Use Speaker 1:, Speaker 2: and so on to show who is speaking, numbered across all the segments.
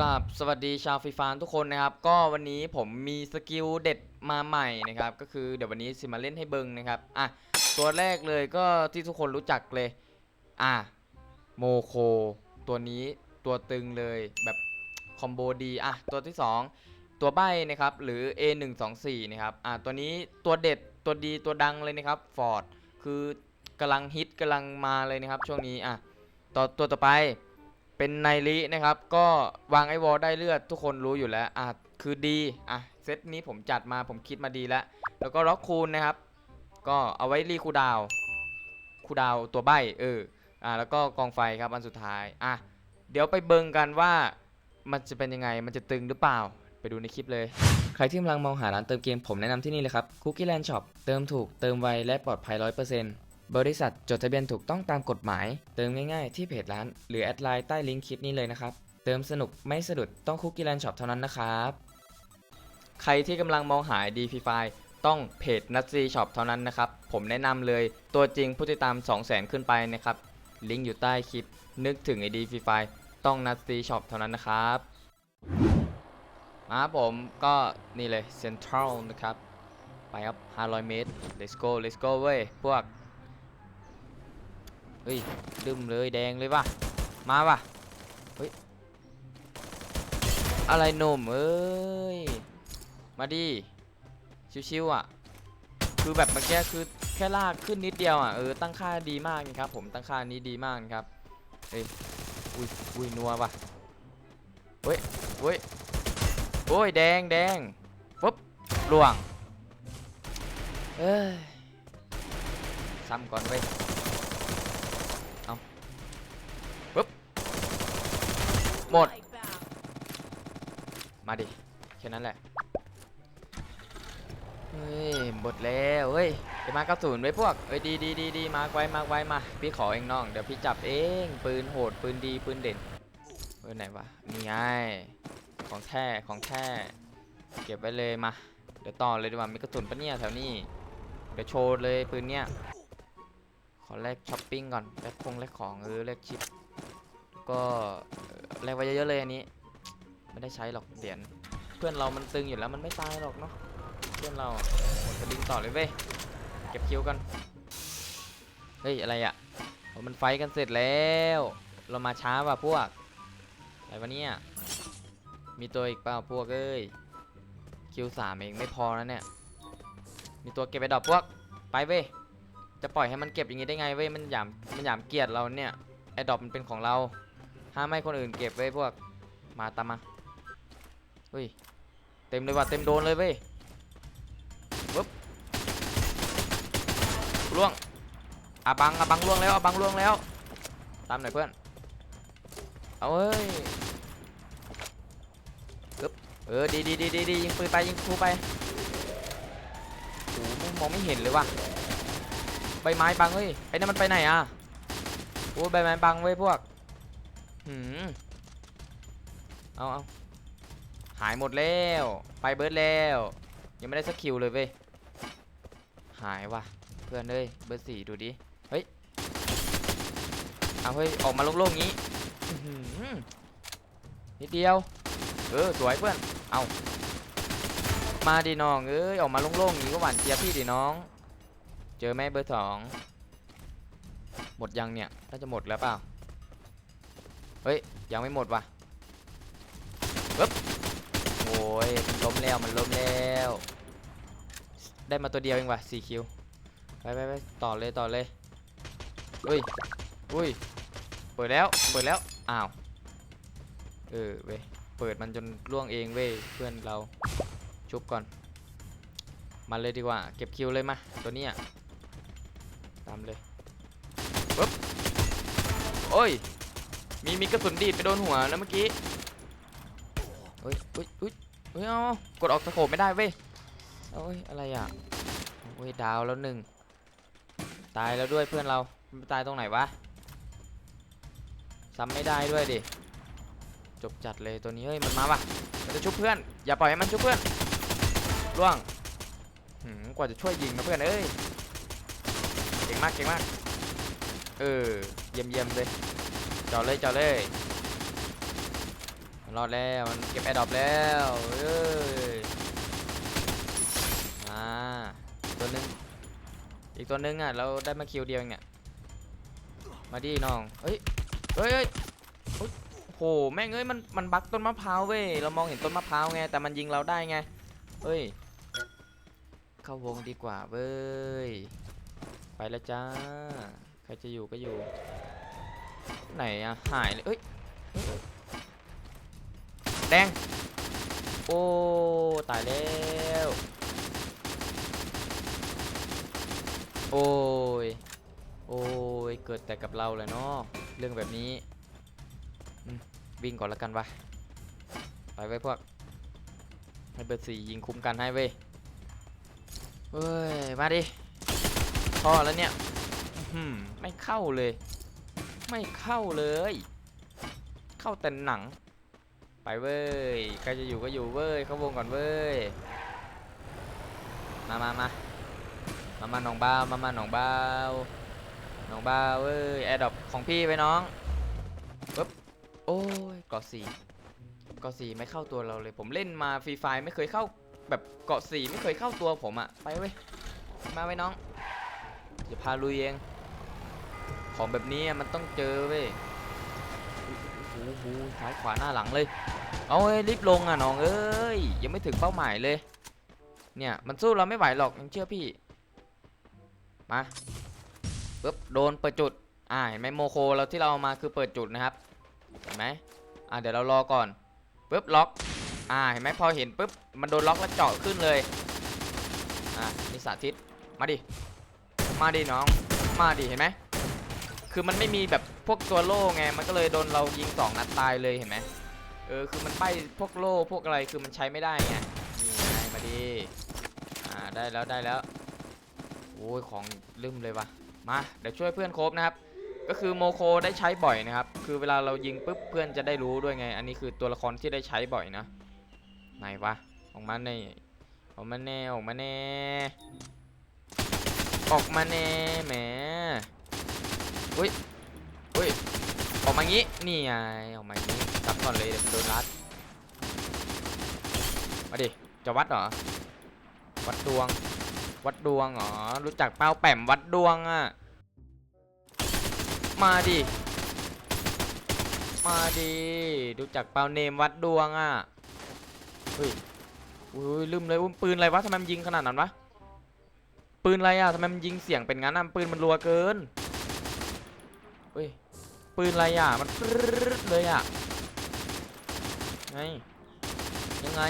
Speaker 1: กับสวัสดีชาวฟรีฟานทุกคนนะครับ ก็วันนี้ผมมีสกิลเด็ดมาใหม่นะครับ ก็คือเดี๋ยววันนี้สิมาเล่นให้เบิงนะครับ อะ ตัวแรกเลยก็ที่ทุกคนรู้จักเลย อะ โมโค ตัวนี้ตัวตึงเลยแบบคอมโบดีอะ ตัวที่ 2 ตัวใบนะครับ หรือ A124 นะครับ อะ ตัวนี้ตัวเด็ดตัวดีตัวดังเลยนะครับฟอร์ดคือกำลังฮิตกำลังมาเลยนะครับ ช่วงนี้อะ ต่อตัวต่อไป เป็นไนรินะครับ ก็วางไอวอลได้เลือดทุกคนรู้อยู่แล้วอะคือดีอะเซตนี้ผมจัดมาผมคิดมาดีแล้ว แล้วก็ล็อกคูณนะครับ ก็เอาไว้รีคูดาวคูดาวตัวใบเอออะแล้วก็กองไฟครับอันสุดท้ายอะเดี๋ยวไปเบิงกันว่ามันจะเป็นยังไงมันจะตึงหรือเปล่าไปดูในคลิปเลย ใครที่กำลังมองหาร้านเติมเกมผมแนะนำที่นี่เลยครับ Cookie Land Shop เติมถูกเติมไวและปลอดภัย 100% บริษัทจดทะเบียนถูกต้องตามกฎหมาย เติมง่ายๆที่เพจร้าน หรือแอดไลน์ใต้ลิงก์คลิปนี้เลยนะครับ เติมสนุกไม่สะดุดต้อง Cookie Land Shop เท่านั้นนะครับ ใครที่กำลังมองหา d p f i ต้องเพจนั z ซีช็อปเท่านั้นนะครับ ผมแนะนำเลยตัวจริงผู้ติดตาม 200,000 ขึ้นไปนะครับ ลิงก์อยู่ใต้คลิป นึกถึงไอดีฟีไฟต้องนั z ซีช็อปเท่านั้นนะครับมาผมก็นี่เลยเซ็นทรัลนะครับ ไปครับ 500 เมตร let's go let's go เว้ย พวก เฮ้ยดึมเลยแดงเลยว่ะมาว่ะเฮ้ยอะไรหนุ่มเอ้ยมาดิชิวๆอะคือแบบเมื่อกี้คือแค่ลากขึ้นนิดเดียวอะเออตั้งค่าดีมากนะครับผมตั้งค่านี้ดีมากครับเฮ้ยอุ้ยอุ้ยนัวว่ะเฮ้ยเฮ้ยโอ้ยแดงแดงปุ๊บล่วงเอ้ยซ้ำก่อนเว้ย เอาปุ๊บ หมด มาดิ แค่นั้นแหละ เฮ้ย หมดแล้วเฮ้ยไปมาเก้าศูนย์ไว้พวกเฮ้ยดีดีดีดีมาไว้มาไว้มา พี่ขอเองน้อง เดี๋ยวพี่จับเอง ปืนโหด ปืนดี ปืนเด่นปืนไหนวะ นี่ไง ของแท้ ของแท้ เก็บไว้เลยมา เดี๋ยวต่อเลยดีกว่า มีกระสุนปะเนี่ยแถวนี้ เดี๋ยวโชว์เลยปืนเนี้ยขอแลกช้อปปิ้งก่อน แลกคงแลกของเออแลกชิป ก็แลกไว้เยอะๆเลยอันนี้ ไม่ได้ใช้หรอกเหรียญเพื่อนเรามันตึงอยู่แล้วมันไม่ตายหรอกเนาะเพื่อนเราอะหมดสลิงต่อเลยเว้ยเก็บคิวกันเฮ้ยอะไรอะ่ะมันไฟกันเสร็จแล้ว เรามาช้าว่ะพวกอะไรวะเนี่ยมีตัวอีกเปล่าพวกเอ้ยคิวสามเองไม่พอแล้วเนี่ยมีตัวเก็บไปดอกพวกไปเว้ยจะปล่อยให้มันเก็บอย่างงี้ได้ไงเว้ยมันหยามมันหยามเกียรติเราเนี่ยไอ้ดอกมันเป็นของเรา ห้ามให้คนอื่นเก็บเว้ยพวกมาตามมาเฮ้ยเต็มเลยว่ะเต็มโดนเลยเว้ยปุ๊บล่วงอาบังอาบังล่วงแล้วอาบังล่วงแล้ว ตามหน่อยเพื่อนเอาเอ้ยอึ๊บเออดีดีดีดีดียิงปืนไปยิงครูไปโอ้มองไม่เห็นเลยว่ะใบไม้บังเฮ้ยไอ้นั่นมันไปไหนอะโอ้ใบไม้บังเว้ยพวก หืมเอาเอาหายหมดแล้ว ไปเบิร์ดแล้ว ยังไม่ได้สักคิวเลยเว้ย หายว่ะ เพื่อนเอ้ยเบอร์สี่ดูดิ เฮ้ย เอาเฮ้ย ออกมาโล่งๆงี้นิดเดียว เออ สวยเพื่อน เอามาดิน้อง เอ้ย ออกมาโล่งๆงี้ก็หวานเจี๊ยบพี่ดิน้อง เจอแม่เบอร์สอง หมดยังเนี่ย น่าจะหมดแล้วเปล่า เฮ้ย ยังไม่หมดว่ะปึ๊บโอ้ยมันล้มแล้วมันล้มแล้ว ได้มาตัวเดียวเองว่ะ4คิวไปไปไปต่อเลยต่อเลยอุ้ยอุ้ยเปิดแล้วเปิดแล้วอ้าวเออเว้ยเปิดมันจนล่วงเองเว้ยเพื่อนเราชุบก่อนมาเลยดีกว่า เก็บคิวเลยมาตัวนี้ยตามเลยปึ๊บโอ้ย มีมีกระสุนดีดไปโดนหัวนะเมื่อกี้เฮ้ยเฮ้ยเฮ้ยเฮ้ยเอากดออกสโคปไม่ได้เว้ยเอ้ยอะไรอะโอ้ยดาวแล้วหนึ่งตายแล้วด้วยเพื่อนเราตายตรงไหนวะซ้ำไม่ได้ด้วยดิจบจัดเลยตัวนี้เฮ้ยมันมาปะมันจะชุบเพื่อนอย่าปล่อยให้มันชุบเพื่อนล่วงหืมกว่าจะช่วยยิงนะเพื่อนเอ้ยเก่งมากเก่งมากเออเยี่ยมเยี่ยมเลย จอดเลยจอดเลยมันรอดแล้วมันเก็บแอร์ดอปแล้วเอ้ยมาตัวนึงอีกตัวนึงอะเราได้มาคิวเดียวเองเนี่ยมาดิน้องเฮ้ยเฮ้ยเฮ้ยเฮ้ยโหแม่งเอ้ยมันมันบักต้นมะพร้าวเว้ยเรามองเห็นต้นมะพร้าวไงแต่มันยิงเราได้ไงเฮ้ยเข้าวงดีกว่าเว้ยไปแล้วจ้าใครจะอยู่ก็อยู่ ไหนอะหายเลยเอ้ยแดง โอ้ ตายแล้ว โอ้ย โอ้ย เกิดแต่กับเราเลยเนาะเรื่องแบบนี้วิ่งก่อนละกันวะไปไว้พวกให้เบอร์สี่ยิงคุ้มกันให้เว้ยเฮ้ย มาดิพอแล้วเนี่ยไม่เข้าเลย ไม่เข้าเลย เข้าแต่หนัง ไปเว้ยใครจะอยู่ก็อยู่เว้ยเข้าวงก่อนเว้ยมามามามามาหนองบ้าวมามาหนองบ้าวหนองบ้าวเว้ยแอร์ดรอปของพี่ไปน้องปึ๊บโอ้ยเกาะสี่เกาะสี่ไม่เข้าตัวเราเลย ผมเล่นมาฟรีไฟไม่เคยเข้าแบบเกาะสี่ไม่เคยเข้าตัวผมอะไปเว้ยมาไว้น้องจะพาลุยเอง ของแบบนี้มันต้องเจอเว้ยโอ้โหซ้ายขวาหน้าหลังเลย เอาเอ้ยรีบลงอะน้องเอ้ยยังไม่ถึงเป้าหมายเลย เนี่ยมันสู้เราไม่ไหวหรอกยังเชื่อพี่ มาปึ๊บโดนเปิดจุด อ่าเห็นไหมโมโคเราที่เราเอามาคือเปิดจุดนะครับ เห็นไหมอ่าเดี๋ยวเรารอก่อนปึ๊บล็อก อ่าเห็นไหมพอเห็นปุ๊บมันโดนล็อกแล้วเจาะขึ้นเลย อ่านี่สาธิต มาดิ มาดิน้อง มาดิเห็นไหม คือมันไม่มีแบบพวกตัวโล่ไง มันก็เลยโดนเรายิงสองนัดตายเลยเห็นไหมเออ คือมันใบพวกโล่พวกอะไร คือมันใช้ไม่ได้ไง นี่ไงมาดิอ่า ได้แล้วได้แล้ว โอ้ย ของลืมเลยวะมา เดี๋ยวช่วยเพื่อนโคบนะครับ ก็คือโมโคได้ใช้บ่อยนะครับ คือเวลาเรายิงปุ๊บเพื่อนจะได้รู้ด้วยไง อันนี้คือตัวละครที่ได้ใช้บ่อยนะ ไหนวะ ออกมาแน่ออกมาแน่ออกมาแน่ออกมาแน่แหม อุ้ยอุ้ยออกมางี้นี่ไงออกมางี้กลับก่อนเลยเดี๋ยวโดนรัดมาดิจะวัดเหรอวัดดวง วัดดวงเหรอรู้จักเป้าแปมวัดดวงอะมาดิมาดิรู้จักเป้าเนมวัดดวงอะเฮ้ยอุ้ยลืมเลยว่าปืนอะไรวะทำไมมันยิงขนาดนั้นวะปืนอะไรอะทำไมมันยิงเสียงเป็นงั้นอะปืนมันรัวเกิน เฮ้ย ปืนอะไรอะ มันปึ๊ดเลยอะ ไง ยังไง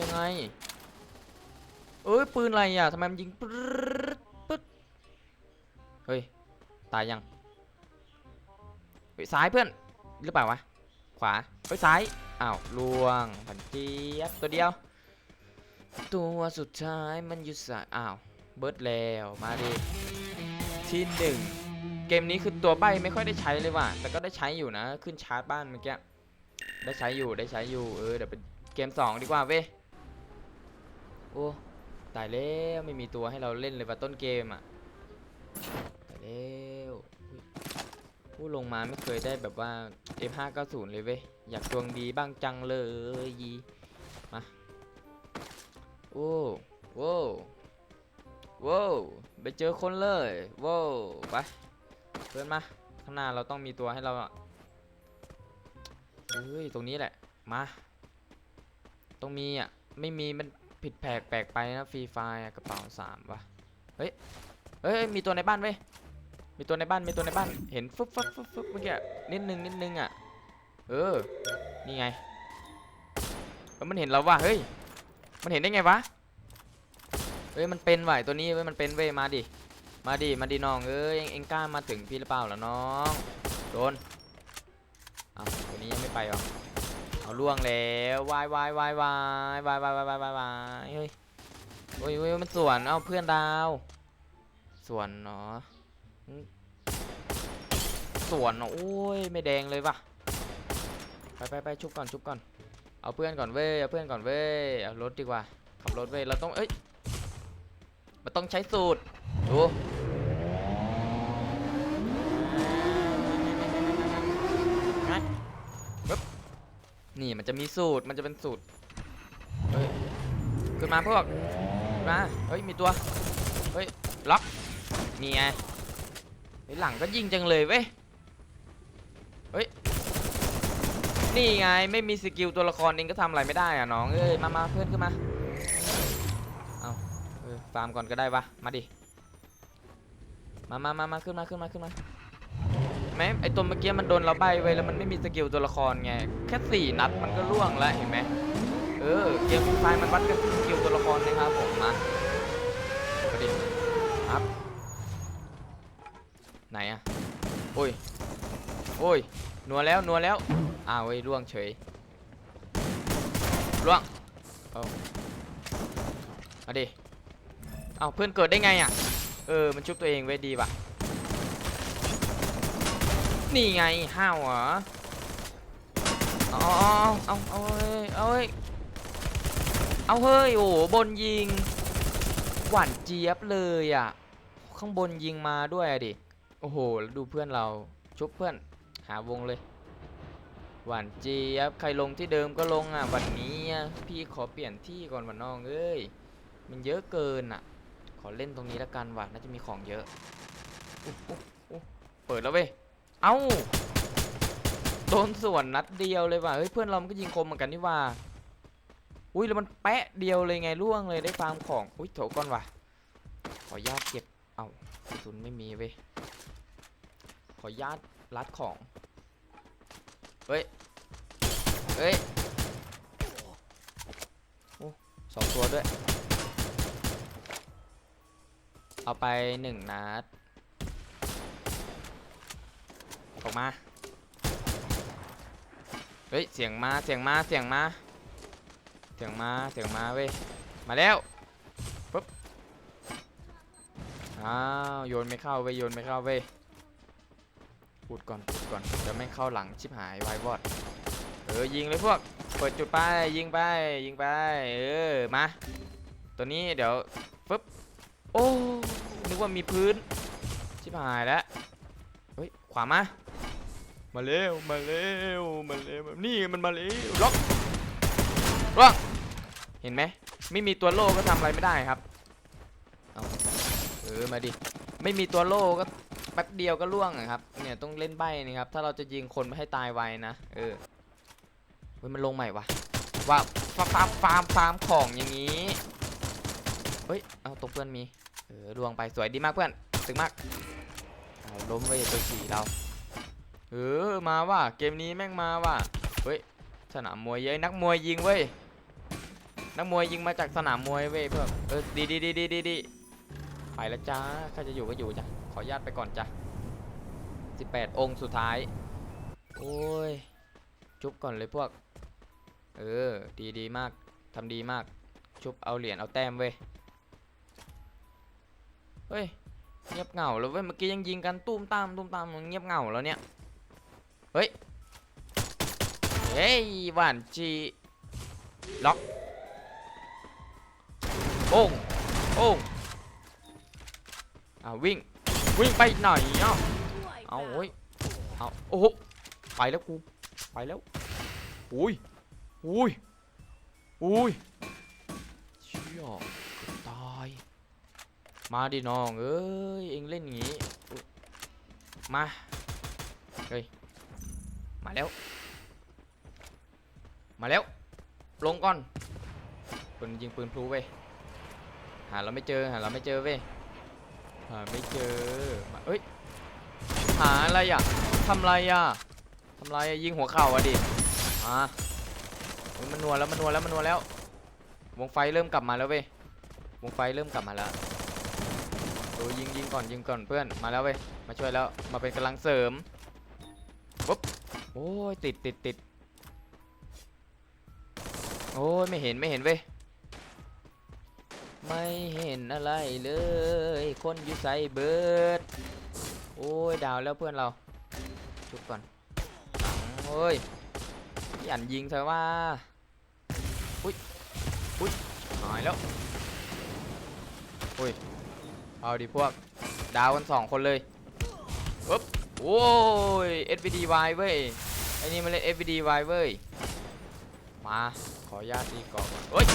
Speaker 1: ยังไง เอ้ย ปืนอะไรอะทำไมมันยิงปึ๊ดเฮ้ย ตายยังเฮ้ยซ้ายเพื่อน หรือเปล่าวะ ขวาเฮ้ยซ้าย อ้าวลวงผันเจี๊ยบตัวเดียว ตัวสุดท้ายมันอยู่สายอ้าว เบิร์ดแล้ว มาดิที่หนึ่ง เกมนี้คือตัวใบไม่ค่อยได้ใช้เลยว่ะ แต่ก็ได้ใช้อยู่นะ ขึ้นชาร์จบ้านเมื่อกี้ ได้ใช้อยู่ ได้ใช้อยู่ เออ เดี๋ยวเป็นเกมสองดีกว่าเว้ย โอ้ ตายแล้วไม่มีตัวให้เราเล่นเลยว่ะต้นเกมอะ ตายแล้วผู้ลงมาไม่เคยได้แบบว่า F590 เลยเว้ย อยากดวงดีบ้างจังเลยมา โอ้โว้วโว้วไปเจอคนเลยโว้วไป เพื่อนมาข้างหน้าเราต้องมีตัวให้เราเฮ้ยตรงนี้แหละมาต้องมีอะไม่มีมันผิดแปลกแปลกไปนะฟรีไฟกระเป๋าสามวะเฮ้ยเฮ้ยมีตัวในบ้านเว้ยมีตัวในบ้านมีตัวในบ้านเห็นฟึบฟึบฟึบฟึบเมื่อกี้นิดนึงนิดนึงอะเออนี่ไงเฮ้ยมันเห็นเราว่ะเฮ้ยมันเห็นได้ไงวะเฮ้ยมันเป็นไอ้ตัวนี้เว้ยมันเป็นเว้ยมาดิ มาดิมาดิน้องเอ้ยเอ็งเองกล้ามาถึงพี่หรือเปล่าล่ะน้องโดนอ้าวตัวนี้ยังไม่ไปหรอเอาล่วงแล้ววายวายวายวายวายวายวายวายวายวายเฮ้ยโอ้ยโอ้ยมันสวนเอาเพื่อนดาวสวนเนาะอืมสวนเนาะโอ้ยไม่แดงเลยว่ะไปไปไปชุบก่อนชุบก่อนเอาเพื่อนก่อนเว้ยเอาเพื่อนก่อนเว้ยเอารถดีกว่าขับรถเว้ยเราต้องเอ้ย มันต้องใช้สูตร ดู นี่มันจะมีสูตร มันจะเป็นสูตร เฮ้ย ขึ้นมาพวกขึ้นมา เฮ้ย มีตัว เฮ้ย ล็อก นี่ไงหลังก็ยิงจังเลยเว้ย เฮ้ย นี่ไง ไม่มีสกิลตัวละครเองก็ทำอะไรไม่ได้อะน้อง เอ้ย มามาเพื่อนขึ้นมา อฟาร์มก่อนก็ได้วะมาดิมามามามาขึ้นมาขึ้นมาขึ้นมาไหมไอตัวเมื่อกี้มันโดนเราใบไว้แล้วมันไม่มีสกิลตัวละครไงแค่สี่นัดมันก็ล่วงแล้วเห็นไหมเออเกมฟรีไฟมันวัดกันที่สกิลตัวละครนะครับผมมามาดิครับไหนอะโอ้ยโอ้ยนัวแล้วนัวแล้วอ้าวเว้ล่วงเฉยล่วงเอามาดิ เอาเพื่อนเกิดได้ไงอะ เออ มันชุบตัวเองไว้ดีว่ะ นี่ไงห้าวเหรอเอาเอาเอาเอาเอาเฮ้ยเอาเฮ้ย โอ้โหบนยิง หวานเจี๊ยบเลยอะ ข้างบนยิงมาด้วยอะดิ โอ้โห แล้วดูเพื่อนเรา ชุบเพื่อน หาวงเลย หวานเจี๊ยบ ใครลงที่เดิมก็ลงอะ วันนี้ พี่ขอเปลี่ยนที่ก่อนวันน้องเอ้ย มันเยอะเกินอะ ขอเล่นตรงนี้ละกันว่ะน่าจะมีของเยอะเปิดแล้วเว้ย เอ้า โดนส่วนนัดเดียวเลยว่ะ เฮ้ยเพื่อนเรามันก็ยิงคมเหมือนกันนี่ว่า อุ้ยแล้วมันแปะเดียวเลยไงล่วงเลยได้ฟาร์มของ อุ้ยโถก่อนว่ะ ขอญาตเก็บ เอ้ากระสุนไม่มีเว้ย ขอญาตรัดของ เฮ้ย เฮ้ย โอ้สองตัวด้วย เอาไปหนึ่งนัดออกมา เฮ้ย เสียงมา เสียงมา เสียงมา เสียงมา เสียงมาเว้ย มาแล้วปุ๊บ อ้าว โยนไม่เข้าเว้ย โยนไม่เข้าเว้ยพูดก่อนพูดก่อนจะไม่เข้าหลังชิบหายไวายวอด เออ ยิงเลยพวก เปิดจุดไป ยิงไป ยิงไป เออ มา ตัวนี้เดี๋ยวปุ๊บ โอ้ ว่ามีพื้น ชิบหายแล้ว เฮ้ย ขวามา มาเร็ว มาเร็ว มาเร็ว นี่มันมาเร็ว ล็อกล็อกเห็นไหม ไม่มีตัวโล่ก็ทำอะไรไม่ได้ครับ เอาเออ มาดิ ไม่มีตัวโล่ก็แป๊บเดียวก็ล่วงอะครับ เนี่ยต้องเล่นใบนี่ครับ ถ้าเราจะยิงคนไม่ให้ตายไวนะ เออเฮ้ยมันลงใหม่วะว่าฟาร์มฟาร์มฟาร์มฟาร์มของอย่างนี้ เฮ้ย เอาตรงเพื่อนมีเออลวงไปสวยดีมากเพื่อนถึงมากาล้มไว้ตัวสี่เราเออมาว่ะเกมนี้แม่งมาว่ะเฮ้ยสนามมวยเยอะนักมวยยิงเว้ยนักมวยยิงมาจากสนามมวยเว้ยเพื่อนเออดีดีดีดีดีดีไปแล้วจ้าใครจะอยู่ก็อยู่จ้ะขอญาตไปก่อนจ้ะ18 องค์สุดท้าย โอ้ยชุบก่อนเลยพวก เออ ดีดีมากทำดีมากชุบเอาเหรียญเอาแต้มเว้ย เฮ้ยเงียบเหงาแล้วเว้ยเมื่อกี้ยังยิงกันตุ้มตามตุ้มตามเงียบเหงาแล้วเนี่ยเฮ้ยเฮ้ยหวานจีล็อกโอ่งโอ่งอ่าวิ่งวิ่งไปไหนอะเอาเฮ้ยเอาโอ้โหไปแล้วกูไปแล้วอุ้ยอุ้ยอุ้ยเชี่ย มาดิน้องเอ้ยเองเล่นอย่างงี้มาเฮ้ยมาแล้ว มาแล้ว ลงก่อนปืนยิงปืนพลูเว้ยหาเราไม่เจอหาเราไม่เจอเว้ยหาไม่เจอมาเอ้ยหาอะไรอะทำอะไรอะทำอะไรยิงหัวเข่าอะดิมามันนัวแล้วมันนัวแล้วมันนัวแล้ว วงไฟเริ่มกลับมาแล้วเว้ยวงไฟเริ่มกลับมาแล้ว ยิงยิงก่อนยิงก่อนเพื่อนมาแล้วเว้ยมาช่วยแล้วมาเป็นกำลังเสริมปุ๊บโอ้ยติดติดติดโอ้ยไม่เห็นไม่เห็นเว้ยไม่เห็นอะไรเลย คนอยู่ใส่เบิร์ดโอ้ยดาวแล้วเพื่อนเราชุบก่อนโอ้ยยันยิงเธอว่าอุ้ยอุ้ยหายแล้วอุ้ย เอาดิพวก ดาวกันสองคนเลยปุ๊บโอ้ย SVDY เว้ยไอ้นี่มันเล่น SVDY เว้ย มาขออนุญาตตีเกาะก่อนเฮ้ย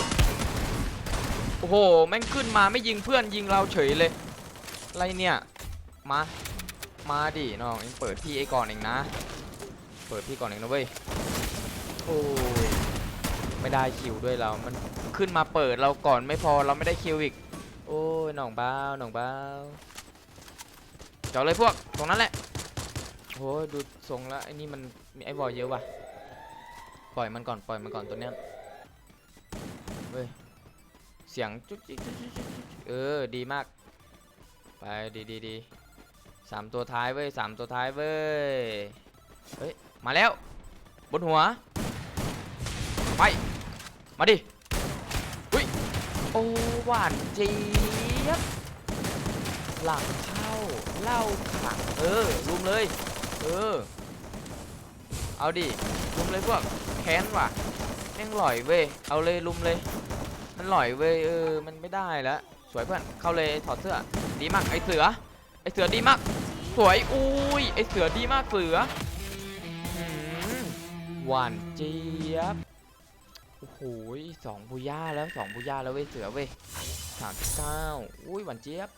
Speaker 1: โอ้โห แม่งขึ้นมาไม่ยิงเพื่อนยิงเราเฉยเลย อะไรเนี่ย มา มาดิน้องเองเปิดพี่ไอ้ก่อนเองนะ เปิดพี่ก่อนเองนะเว้ย โอ้ย ไม่ได้คิวด้วยเรา มันขึ้นมาเปิดเราก่อนไม่พอเราไม่ได้คิวอีก โอ้ยหน่องเบาหน่องเบาเจาะเลยพวกตรงนั้นแหละโอ้ยดูทรงแล้วไอ้นี่มันมีไอ้บอยเยอะว่ะปล่อยมันก่อนปล่อยมันก่อนตัวเนี้ยเฮ้ยเสียงจุ๊กจิ๊กจุ๊กจิ๊กเออดีมากไปดีดีดีสามตัวท้ายเว้ยสามตัวท้ายเว้ยเฮ้ยมาแล้วบนหัวไปมาดิ โอ้หวานเจี๊ยบหลังเข้าเล่าขังเออลุมเลย เออ เอาดิลุมเลยพวกแค้นว่ะแม่งหล่อยเว้ยเอาเลยลุมเลย มันหล่อยเว้ยเออมันไม่ได้แล้วสวยเพื่อนเข้าเลยถอดเสื้อดีมากไอเสือไอเสือดีมาก สวยอุ้ยไอเสือดีมากเสือหวานเจี๊ยบ อ้โหสองบูย่าแล้วสองบูย่าแล้วเว้ยเสือเว้ยสามเก้าอุ้ยหวานเจี๊ยบ